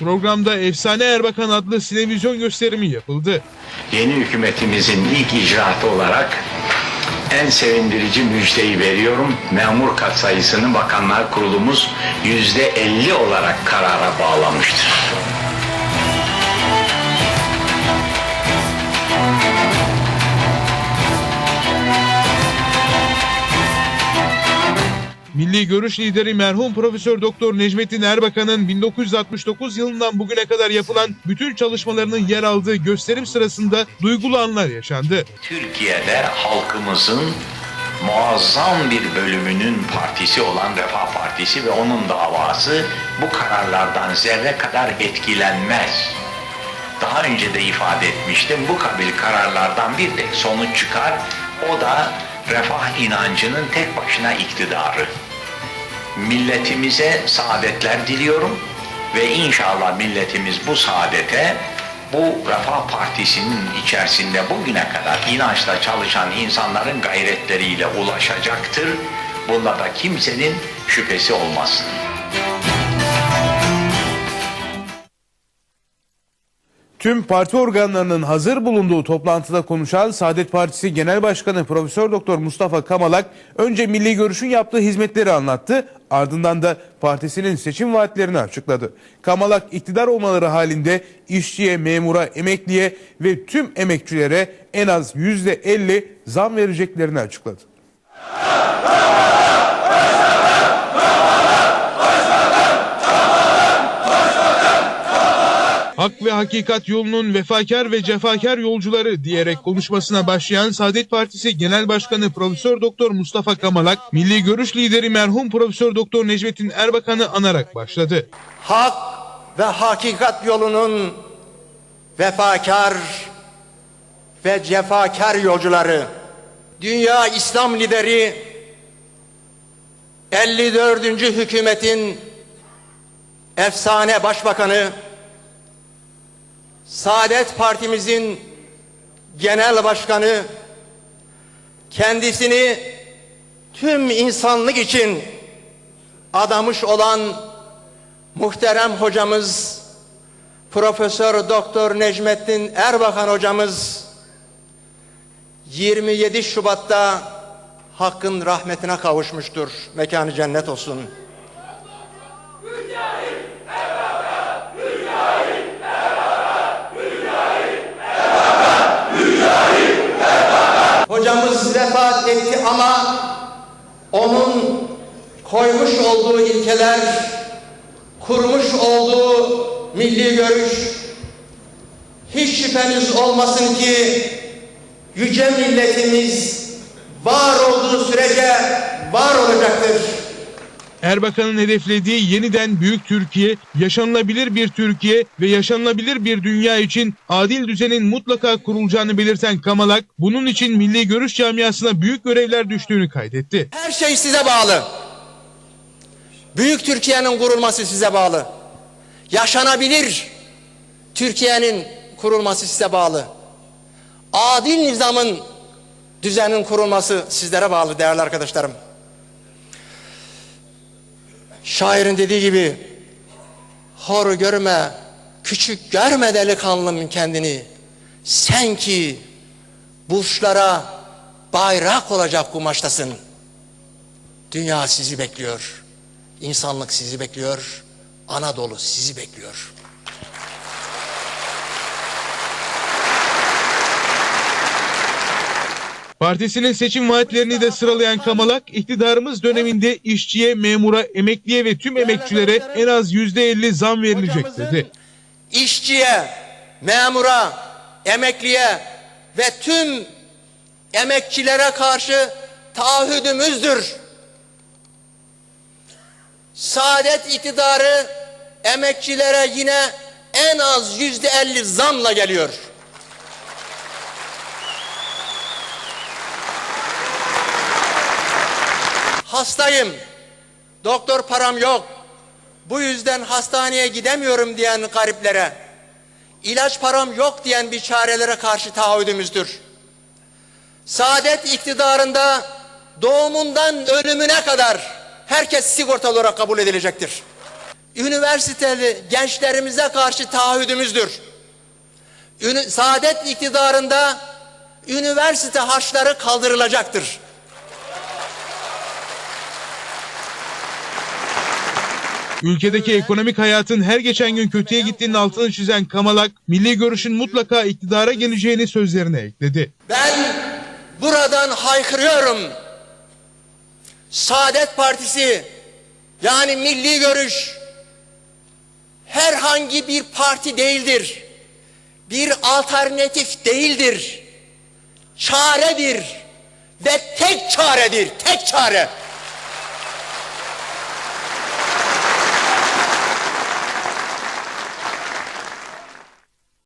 Programda Efsane Erbakan adlı sinevizyon gösterimi yapıldı. Yeni hükümetimizin ilk icraatı olarak en sevindirici müjdeyi veriyorum. Memur katsayısını Bakanlar Kurulumuz yüzde 50 olarak karara bağlamıştır. Milli Görüş lideri merhum Profesör Doktor Necmettin Erbakan'ın 1969 yılından bugüne kadar yapılan bütün çalışmalarının yer aldığı gösterim sırasında duygulu anlar yaşandı. Türkiye'de halkımızın muazzam bir bölümünün partisi olan Refah Partisi ve onun davası bu kararlardan zerre kadar etkilenmez. Daha önce de ifade etmiştim bu kabil kararlardan bir tek sonuç çıkar o da refah inancının tek başına iktidarı. Milletimize saadetler diliyorum ve inşallah milletimiz bu saadete bu Refah Partisi'nin içerisinde bugüne kadar inançla çalışan insanların gayretleriyle ulaşacaktır. Bunda da kimsenin şüphesi olmasın. Tüm parti organlarının hazır bulunduğu toplantıda konuşan Saadet Partisi Genel Başkanı Profesör Doktor Mustafa Kamalak önce Milli Görüş'ün yaptığı hizmetleri anlattı, ardından da partisinin seçim vaatlerini açıkladı. Kamalak iktidar olmaları halinde işçiye, memura, emekliye ve tüm emekçilere en az %50 zam vereceklerini açıkladı. Hak ve hakikat yolunun vefakar ve cefakar yolcuları diyerek konuşmasına başlayan Saadet Partisi Genel Başkanı Profesör Doktor Mustafa Kamalak, Milli Görüş lideri merhum Profesör Doktor Necmettin Erbakan'ı anarak başladı. hak ve hakikat yolunun vefakar ve cefakar yolcuları, dünya İslam lideri 54. hükümetin efsane başbakanı, Saadet Partimizin genel başkanı, kendisini tüm insanlık için adamış olan muhterem hocamız Profesör Doktor Necmettin Erbakan hocamız 27 Şubat'ta Hakk'ın rahmetine kavuşmuştur. Mekanı cennet olsun. Onun koymuş olduğu ilkeler, kurmuş olduğu milli görüş hiç şüpheniz olmasın ki yüce milletimiz var olduğu sürece var olacaktır. Erbakan'ın hedeflediği yeniden büyük Türkiye, yaşanılabilir bir Türkiye ve yaşanılabilir bir dünya için adil düzenin mutlaka kurulacağını belirten Kamalak, bunun için Milli Görüş camiasına büyük görevler düştüğünü kaydetti. Her şey size bağlı. Büyük Türkiye'nin kurulması size bağlı. Yaşanabilir Türkiye'nin kurulması size bağlı. Adil nizamın düzenin kurulması sizlere bağlı değerli arkadaşlarım. Şairin dediği gibi hor görme, küçük görme delikanlım kendini. Sen ki burçlara bayrak olacak kumaştasın. Dünya sizi bekliyor. İnsanlık sizi bekliyor. Anadolu sizi bekliyor. Partisinin seçim vaatlerini de sıralayan Kamalak, iktidarımız döneminde işçiye, memura, emekliye ve tüm emekçilere en az %50 zam verilecek dedi. işçiye, memura, emekliye ve tüm emekçilere karşı taahhüdümüzdür. Saadet iktidarı emekçilere yine en az yüzde elli zamla geliyor. Hastayım, doktor param yok, bu yüzden hastaneye gidemiyorum diyen gariplere, ilaç param yok diyen biçarelere karşı taahhüdümüzdür. Saadet iktidarında doğumundan ölümüne kadar herkes sigortalı olarak kabul edilecektir. üniversiteli gençlerimize karşı taahhüdümüzdür. Saadet iktidarında üniversite harçları kaldırılacaktır. Ülkedeki ekonomik hayatın her geçen gün kötüye gittiğinin altını çizen Kamalak, milli görüşün mutlaka iktidara geleceğini sözlerine ekledi. Ben buradan haykırıyorum. Saadet Partisi yani milli görüş herhangi bir parti değildir. Bir alternatif değildir. Çaredir ve tek çaredir, tek çare.